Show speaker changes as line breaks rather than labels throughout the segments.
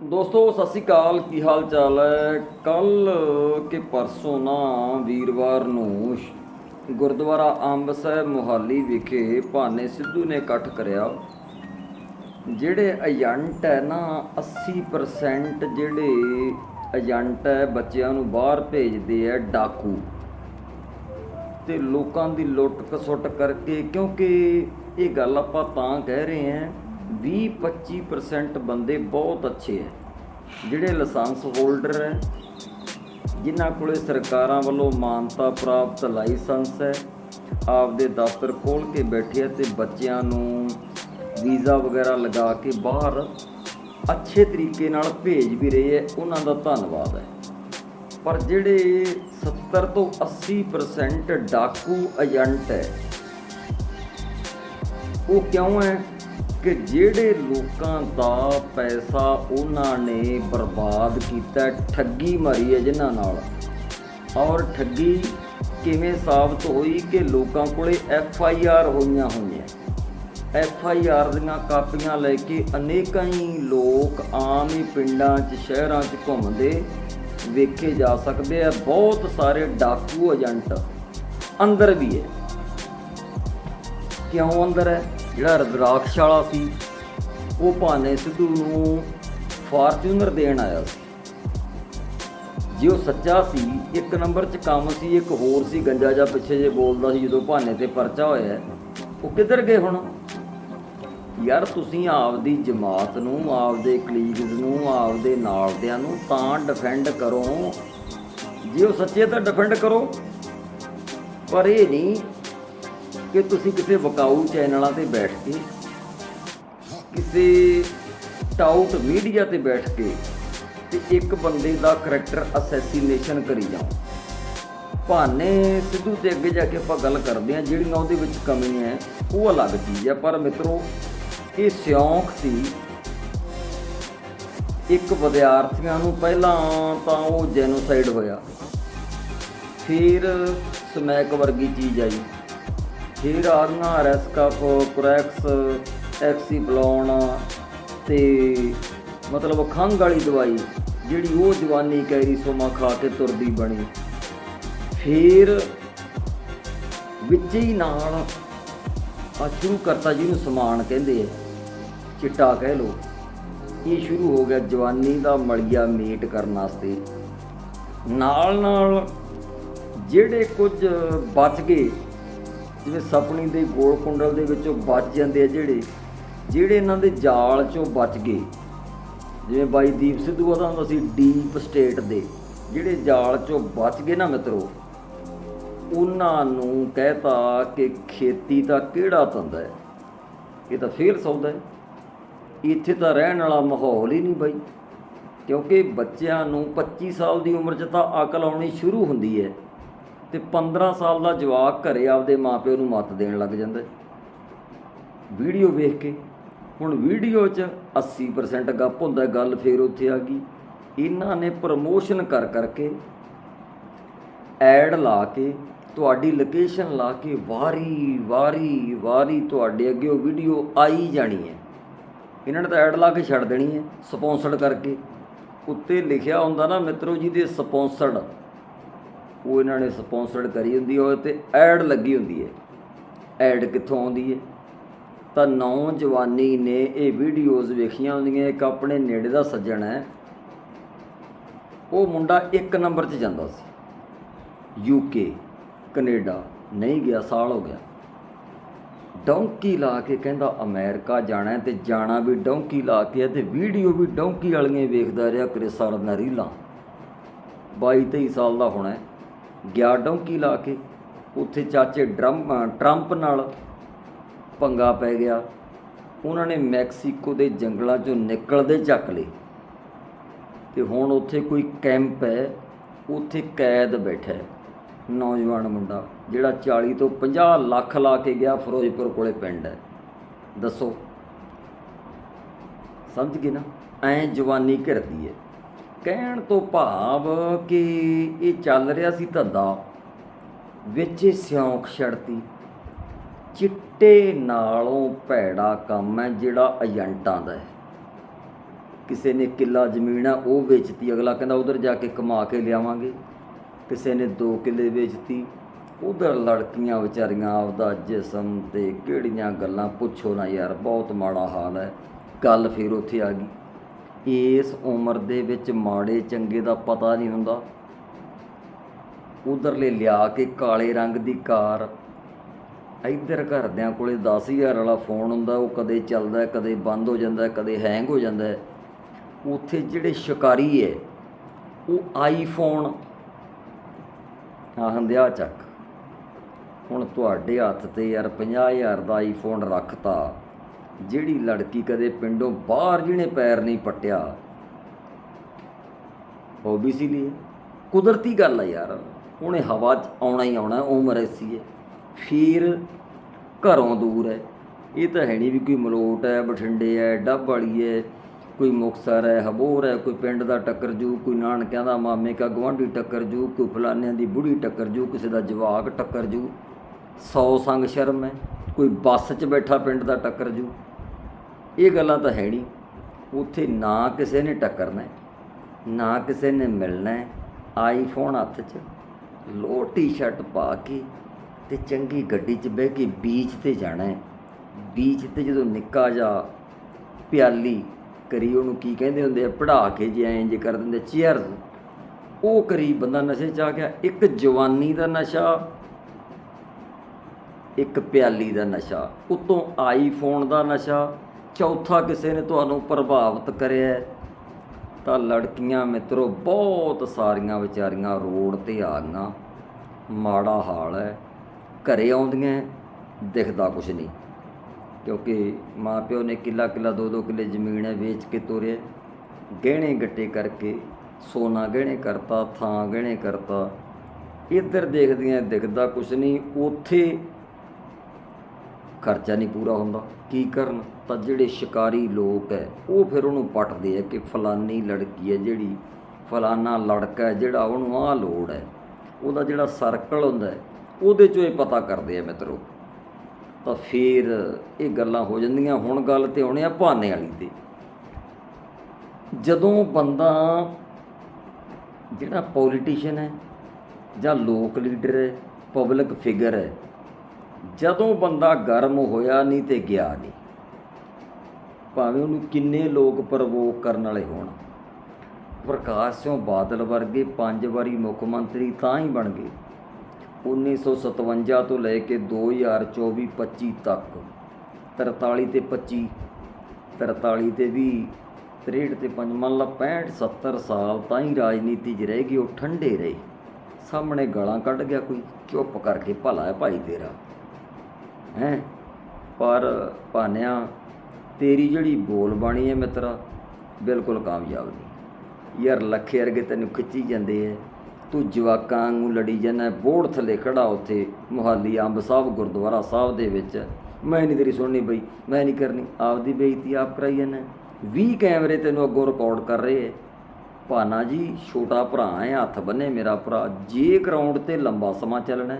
ਦੋਸਤੋ, ਸਤਿ ਸ਼੍ਰੀ ਅਕਾਲ। ਕੀ ਹਾਲ ਚਾਲ ਹੈ? ਕੱਲ ਕਿ ਪਰਸੋਂ ਨਾ ਵੀਰਵਾਰ ਨੂੰ ਗੁਰਦੁਆਰਾ ਅੰਬ ਸਾਹਿਬ ਮੁਹਾਲੀ ਵਿਖੇ ਭਾਨੇ ਸਿੱਧੂ ਨੇ ਇਕੱਠ ਕਰਿਆ, ਜਿਹੜੇ ਏਜੰਟ ਹੈ ਨਾ 80% ਜਿਹੜੇ ਏਜੰਟ ਹੈ, ਬੱਚਿਆਂ ਨੂੰ ਬਾਹਰ ਭੇਜਦੇ ਹੈ ਡਾਕੂ। ਤੇ ਲੋਕਾਂ ਦੀ ਲੁੱਟ ਖਸੁੱਟ ਕਰਕੇ, ਕਿਉਂਕਿ ਇਹ ਗੱਲ ਆਪਾਂ ਤਾਂ ਕਹਿ ਰਹੇ ਹਾਂ 20-25% ਬੰਦੇ ਬਹੁਤ ਅੱਛੇ ਹੈ। ਜਿਹੜੇ ਲਾਇਸੈਂਸ ਹੋਲਡਰ ਹੈ, ਜਿਨ੍ਹਾਂ ਕੋਲੇ ਸਰਕਾਰਾਂ ਵੱਲੋਂ ਮਾਨਤਾ ਪ੍ਰਾਪਤ ਲਾਇਸੈਂਸ ਹੈ, ਆਪਦੇ ਦਫ਼ਤਰ ਖੋਲ ਕੇ ਬੈਠੇ ਆ ਤੇ ਬੱਚਿਆਂ ਨੂੰ ਵੀਜ਼ਾ ਵਗੈਰਾ ਲਗਾ ਕੇ ਬਾਹਰ ਅੱਛੇ ਤਰੀਕੇ ਨਾਲ ਭੇਜ ਵੀ ਰਹੇ ਹੈ, ਉਹਨਾਂ ਦਾ ਧੰਨਵਾਦ ਹੈ। ਪਰ ਜਿਹੜੇ 70 ਤੋਂ 80% ਡਾਕੂ ਏਜੰਟ ਹੈ, ਉਹ ਕਿਉਂ ਹੈ? ਕਿ ਜਿਹੜੇ ਲੋਕਾਂ ਦਾ ਪੈਸਾ ਉਹਨਾਂ ਨੇ ਬਰਬਾਦ ਕੀਤਾ, ਠੱਗੀ ਮਾਰੀ ਹੈ ਜਿਨ੍ਹਾਂ ਨਾਲ। ਔਰ ਠੱਗੀ ਕਿਵੇਂ ਸਾਬਤ ਹੋਈ ਕਿ ਲੋਕਾਂ ਕੋਲੇ ਐਫ ਆਈ ਆਰ ਹੋਈਆਂ ਹੋਈਆਂ? ਐਫ ਆਈ ਆਰ ਦੀਆਂ ਕਾਪੀਆਂ ਲੈ ਕੇ ਅਨੇਕਾਂ ਹੀ ਲੋਕ ਆਮ ਹੀ ਪਿੰਡਾਂ 'ਚ, ਸ਼ਹਿਰਾਂ 'ਚ ਘੁੰਮਦੇ ਵੇਖੇ ਜਾ ਸਕਦੇ ਆ। ਬਹੁਤ ਸਾਰੇ ਡਾਕੂ ਏਜੰਟ ਅੰਦਰ ਵੀ ਹੈ। ਕਿਉਂ ਅੰਦਰ ਹੈ? ਜਿਹੜਾ ਰਦਰਾਕਸ਼ ਵਾਲਾ ਸੀ, ਉਹ ਭਾਨੇ ਸਿੱਧੂ ਨੂੰ ਫਾਰਚੂਨਰ ਦੇਣ ਆਇਆ ਸੀ। ਜੇ ਉਹ ਸੱਚਾ ਸੀ, ਇੱਕ ਨੰਬਰ 'ਚ ਕੰਮ ਸੀ, ਇੱਕ ਹੋਰ ਸੀ, ਗੰਜਾ ਜਾਂ ਪਿੱਛੇ ਜੇ ਬੋਲਦਾ ਸੀ, ਜਦੋਂ ਭਾਨੇ ਤੇ ਪਰਚਾ ਹੋਇਆ, ਉਹ ਕਿੱਧਰ ਗਏ ਹੁਣ? ਯਾਰ ਤੁਸੀਂ ਆਪਦੀ ਜਮਾਤ ਨੂੰ, ਆਪਦੇ ਕਲੀਗਸ ਨੂੰ, ਆਪਦੇ ਨਾਲਦਿਆਂ ਨੂੰ ਤਾਂ ਡਿਫੈਂਡ ਕਰੋ। ਜੇ ਉਹ ਸੱਚੇ ਤਾਂ ਡਿਫੈਂਡ ਕਰੋ। ਪਰ ਇਹ ਨਹੀਂ ਕਿ ਤੁਸੀਂ ਕਿਸੇ ਵਕਾਊ ਚੈਨਲਾਂ ਤੇ ਬੈਠ ਕੇ, ਕਿਸੇ ਟਾਊਟ ਮੀਡੀਆ ਤੇ ਬੈਠ ਕੇ ਤੇ ਇੱਕ ਬੰਦੇ ਦਾ ਕਰੈਕਟਰ ਅਸੈਸੀਨੇਸ਼ਨ ਕਰੀ ਜਾਓ। ਭਾਨੇ ਸਿੱਧੂ ਤੇ ਅੱਗੇ ਜਾ ਕੇ ਆਪਾਂ ਗੱਲ ਕਰਦੇ ਹਾਂ, ਜਿਹੜੀਆਂ ਉਹਦੇ ਵਿੱਚ ਕਮੀ ਹੈ, ਉਹ ਅਲੱਗ ਚੀਜ਼ ਹੈ। ਪਰ ਮਿੱਤਰੋ, ਇਹ ਸਿਉਂਕ ਸੀ। ਇੱਕ ਵਿਦਿਆਰਥੀਆਂ ਨੂੰ ਪਹਿਲਾਂ ਤਾਂ ਉਹ ਜੈਨੋਸਾਈਡ ਹੋਇਆ। ਫਿਰ ਸਮੈਕ ਵਰਗੀ ਚੀਜ਼ ਆਈ। ਫਿਰ ਆ ਗਈਆਂ ਰੈਸਕਫ ਕੁਰੈਕਸ ਐਕਸੀਬਲੋਨ ਤੇ ਮਤਲਬ ਖੰਘ ਵਾਲੀ ਦਵਾਈ ਜਿਹੜੀ ਉਹ ਜਵਾਨੀ ਕੈਰੀਸੋਮਾ ਖਾ ਕੇ ਤੁਰਦੀ ਬਣੀ। ਫਿਰ ਵਿੱਚ ਹੀ ਨਾਲ ਆ ਸ਼ੁਰੂ ਕਰਤਾ ਜਿਹਨੂੰ ਸਮਾਨ ਕਹਿੰਦੇ ਆ, ਚਿੱਟਾ ਕਹਿ ਲੋ ਇਹ ਸ਼ੁਰੂ ਹੋ ਗਿਆ ਜਵਾਨੀ ਦਾ ਮਲਿਆ ਮੀਟ ਕਰਨ ਵਾਸਤੇ। ਨਾਲ ਨਾਲ ਜਿਹੜੇ ਕੁਝ ਬਚ ਗਏ ਜਿਵੇਂ ਸਪਣੀ ਦੇ ਗੋਲ ਕੁੰਡਲ ਦੇ ਵਿੱਚੋਂ ਬਚ ਜਾਂਦੇ ਆ ਜਿਹੜੇ ਜਿਹੜੇ ਇਹਨਾਂ ਦੇ ਜਾਲ ਚੋਂ ਬਚ ਗਏ। ਜਿਵੇਂ ਬਾਈ ਦੀਪ ਸਿੱਧੂ ਉਹਦਾ ਹੁੰਦਾ ਸੀ ਡੀਪ ਸਟੇਟ ਦੇ ਜਿਹੜੇ ਜਾਲ ਚੋਂ ਬਚ ਗਏ ਨਾ ਮਿੱਤਰੋ, ਉਹਨਾਂ ਨੂੰ ਕਹਿਤਾ ਕਿ ਖੇਤੀ ਦਾ ਕਿਹੜਾ ਧੰਦਾ ਹੈ? ਇਹ ਤਾਂ ਫੇਲ ਸੌਦਾ ਹੈ। ਇੱਥੇ ਤਾਂ ਰਹਿਣ ਵਾਲਾ ਮਾਹੌਲ ਹੀ ਨਹੀਂ ਬਾਈ, ਕਿਉਂਕਿ ਬੱਚਿਆਂ ਨੂੰ 25 ਸਾਲ ਦੀ ਉਮਰ 'ਚ ਤਾਂ ਅਕਲ ਆਉਣੀ ਸ਼ੁਰੂ ਹੁੰਦੀ ਹੈ। ਤੇ 15 ਸਾਲ ਦਾ ਜਵਾਕ ਘਰੇ ਆਪਦੇ ਮਾਪਿਓ ਨੂੰ ਮੱਤ ਦੇਣ ਲੱਗ ਜਾਂਦਾ ਵੀਡੀਓ ਵੇਖ ਕੇ, ਹੁਣ ਵੀਡੀਓ 'ਚ 80% ਗੱਪ ਹੁੰਦਾ, ਗੱਲ ਫੇਰ ਉੱਥੇ ਆ ਗਈ। ਇਹਨਾਂ ਨੇ ਪ੍ਰਮੋਸ਼ਨ ਕਰ ਕਰਕੇ ਐਡ ਲਾ ਕੇ, ਤੁਹਾਡੀ ਲੋਕੇਸ਼ਨ ਲਾ ਕੇ ਵਾਰੀ ਵਾਰੀ ਵਾਰੀ ਤੁਹਾਡੇ ਅੱਗੇ ਉਹ ਵੀਡੀਓ ਆਈ ਜਾਣੀ ਹੈ। ਇਹਨਾਂ ਨੇ ਤਾਂ ਐਡ ਲਾ ਕੇ ਛੱਡ ਦੇਣੀ ਹੈ ਸਪਾਂਸਰਡ ਕਰਕੇ। ਉੱਤੇ ਲਿਖਿਆ ਹੁੰਦਾ ਨਾ ਮਿੱਤਰੋ ਜੀ ਦੇ ਸਪਾਂਸਰਡ ਉਹ ਇਹਨਾਂ ਨੇ ਸਪਾਂਸਰਡ ਕਰੀ ਹੁੰਦੀ ਹੋਏ ਤੇ ਐਡ ਲੱਗੀ ਹੁੰਦੀ ਹੈ ਐਡ ਕਿੱਥੋਂ ਆਉਂਦੀ ਹੈ ਤਾਂ ਨੌਜਵਾਨੀ ਨੇ ਇਹ ਵੀਡੀਓਜ਼ ਵੇਖੀਆਂ ਹੁੰਦੀਆਂ, ਇੱਕ ਆਪਣੇ ਨੇੜੇ ਦਾ ਸੱਜਣ ਹੈ। ਉਹ ਮੁੰਡਾ ਇੱਕ ਨੰਬਰ 'ਚ ਜਾਂਦਾ ਸੀ। ਯੂਕੇ ਕੈਨੇਡਾ, ਨਹੀਂ ਗਿਆ, ਸਾਲ ਹੋ ਗਿਆ। ਡੌਂਕੀ ਲਾ ਕੇ ਕਹਿੰਦਾ, ਅਮਰੀਕਾ ਜਾਣਾ ਹੈ ਤੇ ਜਾਣਾ ਵੀ ਡੌਂਕੀ ਲਾ ਕੇ ਹੈ ਤੇ ਵੀਡੀਓ ਵੀ ਡੌਂਕੀ ਵਾਲੀਆਂ ਵੇਖਦਾ ਰਿਹਾ ਕਰੇ ਸਾਰਾ ਰੀਲਾਂ। 22 23 ਸਾਲ ਦਾ ਹੋਣਾ ਗਿਆ ਡੌਂਕੀ ਲਾ ਕੇ, ਉੱਥੇ ਚਾਚੇ ਡਰਮ ਟਰੰਪ ਨਾਲ ਪੰਗਾ ਪੈ ਗਿਆ। ਉਹਨਾਂ ਨੇ ਮੈਕਸੀਕੋ ਦੇ ਜੰਗਲਾਂ ਚੋਂ ਨਿਕਲਦੇ ਚੱਕ ਲਏ। ਤੇ ਹੁਣ ਉੱਥੇ ਕੋਈ ਕੈਂਪ ਹੈ, ਉੱਥੇ ਕੈਦ ਬੈਠਾ ਹੈ। ਨੌਜਵਾਨ ਮੁੰਡਾ, ਜਿਹੜਾ 40 ਤੋਂ 50 ਲੱਖ ਲਾ ਕੇ ਗਿਆ ਫਿਰੋਜ਼ਪੁਰ ਕੋਲੇ ਪਿੰਡ ਹੈ। ਦੱਸੋ। ਸਮਝ ਗਏ ਨਾ? ਐ ਜਵਾਨੀ ਘਿਰਦੀ ਹੈ। ਕਹਿਣ ਤੋਂ ਭਾਵ ਕਿ ਇਹ ਚੱਲ ਰਿਹਾ ਸੀ ਧੰਦਾ। ਵਿੱਚ ਸਿਉਂਕ ਛੜਤੀ। ਚਿੱਟੇ ਨਾਲੋਂ ਭੈੜਾ ਕੰਮ ਹੈ ਜਿਹੜਾ ਏਜੰਟਾਂ ਦਾ ਹੈ। ਕਿਸੇ ਨੇ ਕਿੱਲਾ ਜ਼ਮੀਨ ਆ ਉਹ ਵੇਚਤੀ। ਅਗਲਾ ਕਹਿੰਦਾ, ਉਧਰ ਜਾ ਕੇ ਕਮਾ ਕੇ ਲਿਆਵਾਂਗੇ। ਕਿਸੇ ਨੇ 2 ਕਿੱਲੇ ਵੇਚਤੀ। ਉਧਰ ਲੜਕੀਆਂ ਵਿਚਾਰੀਆਂ ਆਪਦਾ ਜਿਸਮ ਤੇ ਕਿਹੜੀਆਂ ਗੱਲਾਂ, ਪੁੱਛੋ ਨਾ ਯਾਰ, ਬਹੁਤ ਮਾੜਾ ਹਾਲ ਹੈ। ਗੱਲ ਫਿਰ ਉੱਥੇ ਆ ਗਈ। ਇਸ ਉਮਰ ਦੇ ਵਿੱਚ ਮਾੜੇ ਚੰਗੇ ਦਾ ਪਤਾ ਨਹੀਂ ਹੁੰਦਾ। ਉਧਰਲੇ ਲਿਆ ਕੇ ਕਾਲੇ ਰੰਗ ਦੀ ਕਾਰ। ਇੱਧਰ ਘਰਦਿਆਂ ਕੋਲੇ 10000 ਵਾਲਾ ਫੋਨ ਹੁੰਦਾ, ਉਹ ਕਦੇ ਚੱਲਦਾ, ਕਦੇ ਬੰਦ ਹੋ ਜਾਂਦਾ, ਕਦੇ ਹੈਂਗ ਹੋ ਜਾਂਦਾ। ਉੱਥੇ ਜਿਹੜੇ ਸ਼ਿਕਾਰੀ ਹੈ ਉਹ ਆਈਫੋਨ ਆਹੰਦੇ ਆ ਚੱਕ। ਹੁਣ ਤੁਹਾਡੇ ਹੱਥ ਤੇ ਯਾਰ 50000 ਦਾ ਆਈਫੋਨ ਰੱਖਤਾ। ਜਿਹੜੀ ਲੜਕੀ ਕਦੇ ਪਿੰਡੋਂ ਬਾਹਰ ਜਿਹਨੇ ਪੈਰ ਨਹੀਂ ਪੱਟਿਆ ਉਹ ਵੀ ਸੀ ਲਈ ਕੁਦਰਤੀ ਗੱਲ ਹੈ ਯਾਰ। ਉਹਨੇ ਹਵਾ 'ਚ ਆਉਣਾ ਹੀ ਆਉਣਾ ਉਮਰ ਐਸੀ ਹੈ ਫਿਰ ਘਰੋਂ ਦੂਰ ਹੈ। ਇਹ ਤਾਂ ਹੈ ਨਹੀਂ ਵੀ ਕੋਈ ਮਲੋਟ ਹੈ, ਬਠਿੰਡੇ ਹੈ, ਡੱਬ ਵਾਲੀ ਹੈ, ਕੋਈ ਮੁਕਤਸਰ ਹੈ, ਹਬੋਰ ਹੈ, ਕੋਈ ਪਿੰਡ ਦਾ ਟੱਕਰ ਜੂ, ਕੋਈ ਨਾਨਕਿਆਂ ਦਾ ਮਾਮੇ ਕਾ ਗਵਾਂਢੀ ਟੱਕਰ ਜੂ, ਕੋਈ ਫਲਾਨਿਆਂ ਦੀ ਬੁੜੀ ਟੱਕਰ ਜੂ, ਕਿਸੇ ਦਾ ਜਵਾਕ ਟੱਕਰ ਜੂ। ਸੌ ਸੰਗ ਸ਼ਰਮ ਹੈ। ਕੋਈ ਬੱਸ 'ਚ ਬੈਠਾ ਪਿੰਡ ਦਾ ਟੱਕਰ ਜੂ। ਇਹ ਗੱਲਾਂ ਤਾਂ ਹੈ ਨਹੀਂ। ਉੱਥੇ ਨਾ ਕਿਸੇ ਨੇ ਟੱਕਰਨਾ ਨਾ ਕਿਸੇ ਨੇ ਮਿਲਣਾ ਆਈਫੋਨ ਹੱਥ 'ਚ ਲੋ ਟੀ-ਸ਼ਰਟ ਪਾ ਕੇ ਤੇ ਚੰਗੀ ਗੱਡੀ 'ਚ ਬਹਿ ਕੇ ਬੀਚ ਤੇ ਜਾਣਾ ਹੈ। ਬੀਚ ਤੇ ਜਦੋਂ ਨਿੱਕਾ ਜਾ ਪਿਆਲੀ ਕਰੀ ਉਹਨੂੰ ਕੀ ਕਹਿੰਦੇ ਹੁੰਦੇ ਆ ਪੜਾ ਕੇ ਜੇ ਐਂ ਜੇ ਕਰ ਦਿੰਦੇ ਚੀਅਰਸ ਉਹ ਕਰੀ ਬੰਦਾ ਨਸ਼ੇ 'ਚ ਆ ਗਿਆ, ਇੱਕ ਜਵਾਨੀ ਦਾ ਨਸ਼ਾ, ਇੱਕ ਪਿਆਲੀ ਦਾ ਨਸ਼ਾ, ਉਤੋਂ ਆਈਫੋਨ ਦਾ ਨਸ਼ਾ ਚੌਥਾ ਕਿਸੇ ਨੇ ਤੁਹਾਨੂੰ ਪ੍ਰਭਾਵਿਤ ਕਰਿਆ ਤਾਂ ਲੜਕੀਆਂ ਮਿੱਤਰੋ, ਬਹੁਤ ਸਾਰੀਆਂ ਵਿਚਾਰੀਆਂ ਰੋਡ ਤੇ ਆ ਗਈਆਂ। ਮਾੜਾ ਹਾਲ ਹੈ, ਘਰੇ ਆਉਂਦੀਆਂ ਦਿਖਦਾ ਕੁਛ ਨਹੀਂ। ਕਿਉਂਕਿ ਮਾਪਿਓ ਨੇ ਕਿੱਲਾ ਕਿੱਲਾ ਦੋ ਦੋ ਕਿੱਲੇ ਜ਼ਮੀਨ ਹੈ, ਵੇਚ ਕੇ ਤੋਰੇ ਗਹਿਣੇ ਗੱਟੇ ਕਰਕੇ, ਸੋਨਾ ਗਹਿਣੇ ਕਰਤਾ, ਥਾਂ ਗਹਿਣੇ ਕਰਤਾ। ਇੱਧਰ ਦੇਖਦੀਆਂ, ਦਿਖਦਾ ਕੁਛ ਨਹੀਂ। ਉੱਥੇ ਖਰਚਾ ਨਹੀਂ ਪੂਰਾ ਹੁੰਦਾ। ਕੀ ਕਰਨ? ਤਾਂ ਜਿਹੜੇ ਸ਼ਿਕਾਰੀ ਲੋਕ ਹੈ, ਉਹ ਫਿਰ ਉਹਨੂੰ ਪਟਦੇ ਆ ਕਿ ਫਲਾਨੀ ਲੜਕੀ ਹੈ ਜਿਹੜੀ, ਫਲਾਨਾ ਲੜਕਾ ਹੈ ਜਿਹੜਾ ਉਹਨੂੰ ਆਹ ਲੋੜ ਹੈ। ਉਹਦਾ ਜਿਹੜਾ ਸਰਕਲ ਹੁੰਦਾ ਉਹਦੇ ਚੋਂ ਇਹ ਪਤਾ ਕਰਦੇ ਆ ਮਿੱਤਰੋ। ਤਾਂ ਫਿਰ ਇਹ ਗੱਲਾਂ ਹੋ ਜਾਂਦੀਆਂ। ਹੁਣ ਗੱਲ ਤੇ ਆਉਣੇ ਆ ਭਾਨੇ ਵਾਲੀ ਤੇ। ਜਦੋਂ ਬੰਦਾ ਜਿਹੜਾ ਪੋਲੀਟੀਸ਼ੀਅਨ ਹੈ ਜਾਂ ਲੋਕ ਲੀਡਰ ਹੈ ਪਬਲਿਕ ਫਿਗਰ ਹੈ ਜਦੋਂ ਬੰਦਾ ਗਰਮ ਹੋਇਆ ਨਹੀਂ ਤੇ ਗਿਆ ਨਹੀਂ। ਭਾਵੇਂ ਉਹਨੂੰ ਕਿੰਨੇ ਲੋਕ ਪ੍ਰਵੋਕ ਕਰਨ ਵਾਲੇ ਹੋਣ। ਪ੍ਰਕਾਸ਼ ਸਿੰਘ ਬਾਦਲ ਵਰਗੇ ਪੰਜ ਵਾਰੀ ਮੁੱਖ ਮੰਤਰੀ ਤਾਂ ਹੀ ਬਣ ਗਏ। 1957 ਤੋਂ ਲੈ ਕੇ 2024-25 ਤੱਕ 43 ਤੇ 25 43 ਤੇ 20 63 ਤੇ 5 ਮੰਨ ਲਾ 65 70 ਸਾਲ ਤਾਂ ਹੀ ਰਾਜਨੀਤੀ 'ਚ ਰਹਿ ਗਏ ਉਹ ਠੰਡੇ ਰਹੇ। ਸਾਹਮਣੇ ਗਾਲਾਂ ਕੱਢ ਗਿਆ ਕੋਈ, ਚੁੱਪ ਕਰਕੇ ਭਲਾ ਹੈ ਭਾਈ ਤੇਰਾ। ਹੈ? ਪਰ ਭਾਨਿਆ, ਤੇਰੀ ਜਿਹੜੀ ਬੋਲ ਬਾਣੀ ਹੈ ਮਿੱਤਰਾ, ਬਿਲਕੁਲ ਕਾਮਯਾਬ ਨਹੀਂ। ਯਾਰ ਲੱਖੇ ਵਰਗੇ ਤੈਨੂੰ ਖਿੱਚੀ ਜਾਂਦੇ ਐ। ਤੂੰ ਜਵਾਕਾਂ ਨੂੰ ਲੜੀ ਜਾਂਦਾ ਬੋੜ ਥੱਲੇ ਖੜਾ ਉੱਥੇ ਮੁਹਾਲੀ ਅੰਬ ਸਾਹਿਬ ਗੁਰਦੁਆਰਾ ਸਾਹਿਬ ਦੇ ਵਿੱਚ। ਮੈਂ ਨਹੀਂ ਤੇਰੀ ਸੁਣਨੀ ਬਈ, ਮੈਂ ਨਹੀਂ ਕਰਨੀ। ਆਪਦੀ ਬੇਇੱਜ਼ਤੀ ਆਪ ਕਰਾਈ ਜਾਂਦਾ 20 ਕੈਮਰੇ ਤੈਨੂੰ ਅੱਗੋਂ ਰਿਕਾਰਡ ਕਰ ਰਹੇ ਐ। ਭਾਨਾ ਜੀ, ਛੋਟਾ ਭਰਾ ਹੈ ਹੱਥ ਬੰਨੇ ਮੇਰਾ ਭਰਾ। ਜੇ ਗਰਾਊਂਡ ਤੇ ਲੰਬਾ ਸਮਾਂ ਚੱਲਣਾ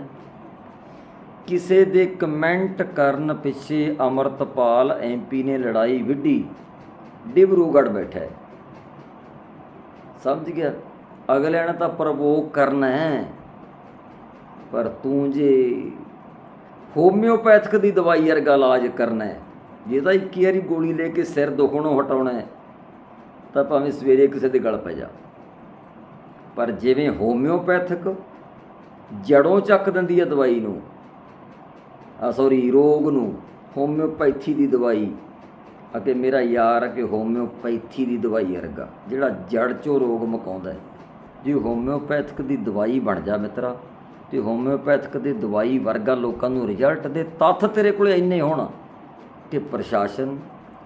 ਕਿਸੇ ਦੇ ਕਮੈਂਟ ਕਰਨ ਪਿੱਛੇ ਅਮਰਤਪਾਲ ਐਮਪੀ ਨੇ ਲੜਾਈ ਵਿੱਢੀ। ਡਿਬਰੂਗੜ੍ਹ ਬੈਠਾ ਸਮਝ ਗਿਆ? ਅਗਲਿਆਂ ਨੇ ਤਾਂ ਪ੍ਰਵੋਕ ਕਰਨਾ ਹੈ। ਪਰ ਤੂੰ ਜੇ ਹੋਮਿਓਪੈਥਿਕ ਦੀ ਦਵਾਈ ਵਰਗਾ ਇਲਾਜ ਕਰਨਾ ਹੈ, ਜੇ ਤਾਂ ਇੱਕ ਵਾਰੀ ਗੋਲੀ ਲੈ ਕੇ ਸਿਰ ਦੁਖਣੋਂ ਹਟਾਉਣਾ ਹੈ, ਤਾਂ ਭਾਵੇਂ ਸਵੇਰੇ ਕਿਸੇ ਦੇ ਗਲ ਪੈ ਜਾ। ਪਰ ਜਿਵੇਂ ਹੋਮਿਓਪੈਥਿਕ ਜੜੋਂ ਚੱਕ ਦਿੰਦੀ ਹੈ ਦਵਾਈ ਨੂੰ ਸੌਰੀ ਰੋਗ ਨੂੰ ਹੋਮਿਓਪੈਥੀ ਦੀ ਦਵਾਈ ਅਤੇ ਮੇਰਾ ਯਾਰ ਹੈ ਕਿ ਹੋਮਿਓਪੈਥੀ ਦੀ ਦਵਾਈ ਵਰਗਾ, ਜਿਹੜਾ ਜੜ ਚੋਂ ਰੋਗ ਮੁਕਾਉਂਦਾ ਹੈ। ਜੇ ਹੋਮਿਓਪੈਥਿਕ ਦੀ ਦਵਾਈ ਬਣ ਜਾ ਮਿੱਤਰਾ, ਤੇ ਹੋਮਿਓਪੈਥਿਕ ਦੀ ਦਵਾਈ ਵਰਗਾ ਲੋਕਾਂ ਨੂੰ ਰਿਜ਼ਲਟ ਦੇ ਤੱਥ ਤੇਰੇ ਕੋਲ ਇੰਨੇ ਹੋਣ, ਕਿ ਪ੍ਰਸ਼ਾਸਨ,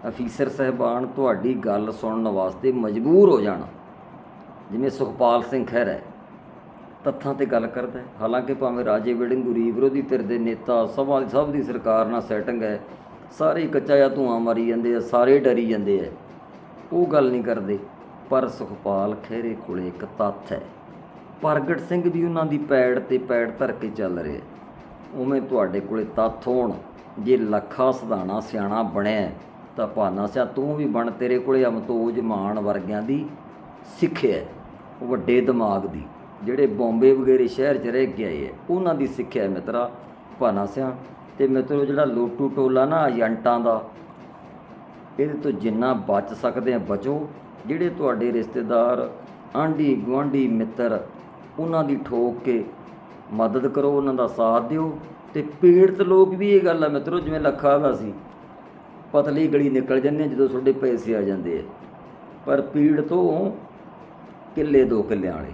ਅਫੀਸਰ ਸਹਿਬਾਨ ਤੁਹਾਡੀ ਗੱਲ ਸੁਣਨ ਵਾਸਤੇ ਮਜਬੂਰ ਹੋ ਜਾਣ। ਜਿਵੇਂ ਸੁਖਪਾਲ ਸਿੰਘ ਖਹਿਰਾ ਹੈ। ਤੱਥਾਂ ਤੇ ਗੱਲ ਕਰਦਾ ਹੈ। ਹਾਲਾਂਕਿ ਭਾਵੇਂ ਰਾਜੇ ਵੜਿੰਗੁਰੀ ਵਿਰੋਧੀ ਧਿਰ ਦੇ ਨੇਤਾ ਸਭਾ ਸਭ ਦੀ ਸਰਕਾਰ ਨਾਲ ਸੈਟਿੰਗ ਹੈ ਸਾਰੇ ਕੱਚਾ ਜਾਂ ਧੂਆਂ ਮਾਰੀ ਜਾਂਦੇ ਆ ਸਾਰੇ ਡਰੀ ਜਾਂਦੇ ਆ। ਉਹ ਗੱਲ ਨਹੀਂ ਕਰਦੇ ਪਰ ਸੁਖਪਾਲ ਖਹਿਰੇ ਕੋਲੇ ਇੱਕ ਤੱਥ ਹੈ। ਪ੍ਰਗਟ ਸਿੰਘ ਵੀ ਉਹਨਾਂ ਦੀ ਪੈੜ ਤੇ ਪੈੜ ਧਰ ਕੇ ਚੱਲ ਰਿਹਾ ਉਵੇਂ ਤੁਹਾਡੇ ਕੋਲੇ ਤੱਥ ਹੋਣ ਜੇ ਲੱਖਾ ਸਦਾਣਾ ਸਿਆਣਾ ਬਣਿਆ ਤਾਂ ਭਾਨਾ ਸਿਆ ਤੂੰ ਵੀ ਬਣ ਤੇਰੇ ਕੋਲੇ ਅਮਤੋਜ ਮਾਨ ਵਰਗਿਆਂ ਦੀ ਸਿੱਖਿਆ ਹੈ, ਵੱਡੇ ਦਿਮਾਗ ਦੀ। ਜਿਹੜੇ ਬੰਬੇ ਵਗੈਰੇ ਸ਼ਹਿਰ 'ਚ ਰਹਿ ਕੇ ਆਏ ਹੈ ਉਹਨਾਂ ਦੀ ਸਿੱਖਿਆ ਹੈ ਮਿੱਤਰਾ, ਭਾਨਾ ਸਿਆ। ਤੇ ਮਿੱਤਰੋ, ਜਿਹੜਾ ਲੋਟੂ ਟੋਲਾ ਨਾ ਏਜੰਟਾਂ ਦਾ, ਇਹਦੇ ਤੋਂ ਜਿੰਨਾ ਬਚ ਸਕਦੇ ਆ, ਬਚੋ। ਜਿਹੜੇ ਤੁਹਾਡੇ ਰਿਸ਼ਤੇਦਾਰ, ਆਂਢੀ ਗੁਆਂਢੀ ਮਿੱਤਰ, ਉਹਨਾਂ ਦੀ ਠੋਕ ਕੇ ਮਦਦ ਕਰੋ, ਉਹਨਾਂ ਦਾ ਸਾਥ ਦਿਓ। ਤੇ ਪੀੜਤ ਲੋਕ ਵੀ ਇਹ ਗੱਲ ਆ ਮਿੱਤਰੋ, ਜਿਵੇਂ ਲੱਖਾ ਦਾ ਸੀ, ਪਤਲੀ ਗਲੀ ਨਿਕਲ ਜੰਨੇ ਜਦੋਂ ਤੁਹਾਡੇ ਪੈਸੇ ਆ ਜਾਂਦੇ ਆ। ਪਰ ਪੀੜ ਤੋਂ ਕਿੱਲੇ ਦੋ ਕਿੱਲਿਆਂ ਵਾਲੇ।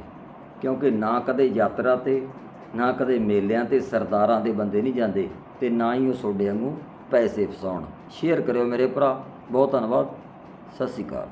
ਕਿਉਂਕਿ ਨਾ ਕਦੇ ਯਾਤਰਾ ਤੇ, ਨਾ ਕਦੇ ਮੇਲਿਆਂ ਤੇ ਸਰਦਾਰਾਂ ਦੇ ਬੰਦੇ ਨਹੀਂ ਜਾਂਦੇ ਤੇ ਨਾ ਹੀ ਉਹ ਤੁਹਾਡੇ ਵਾਂਗੂ ਪੈਸੇ ਫਸਾਉਣ। ਸ਼ੇਅਰ ਕਰਿਓ ਮੇਰੇ ਭਰਾ। ਬਹੁਤ ਧੰਨਵਾਦ। ਸਤਿ ਸ਼੍ਰੀ ਅਕਾਲ।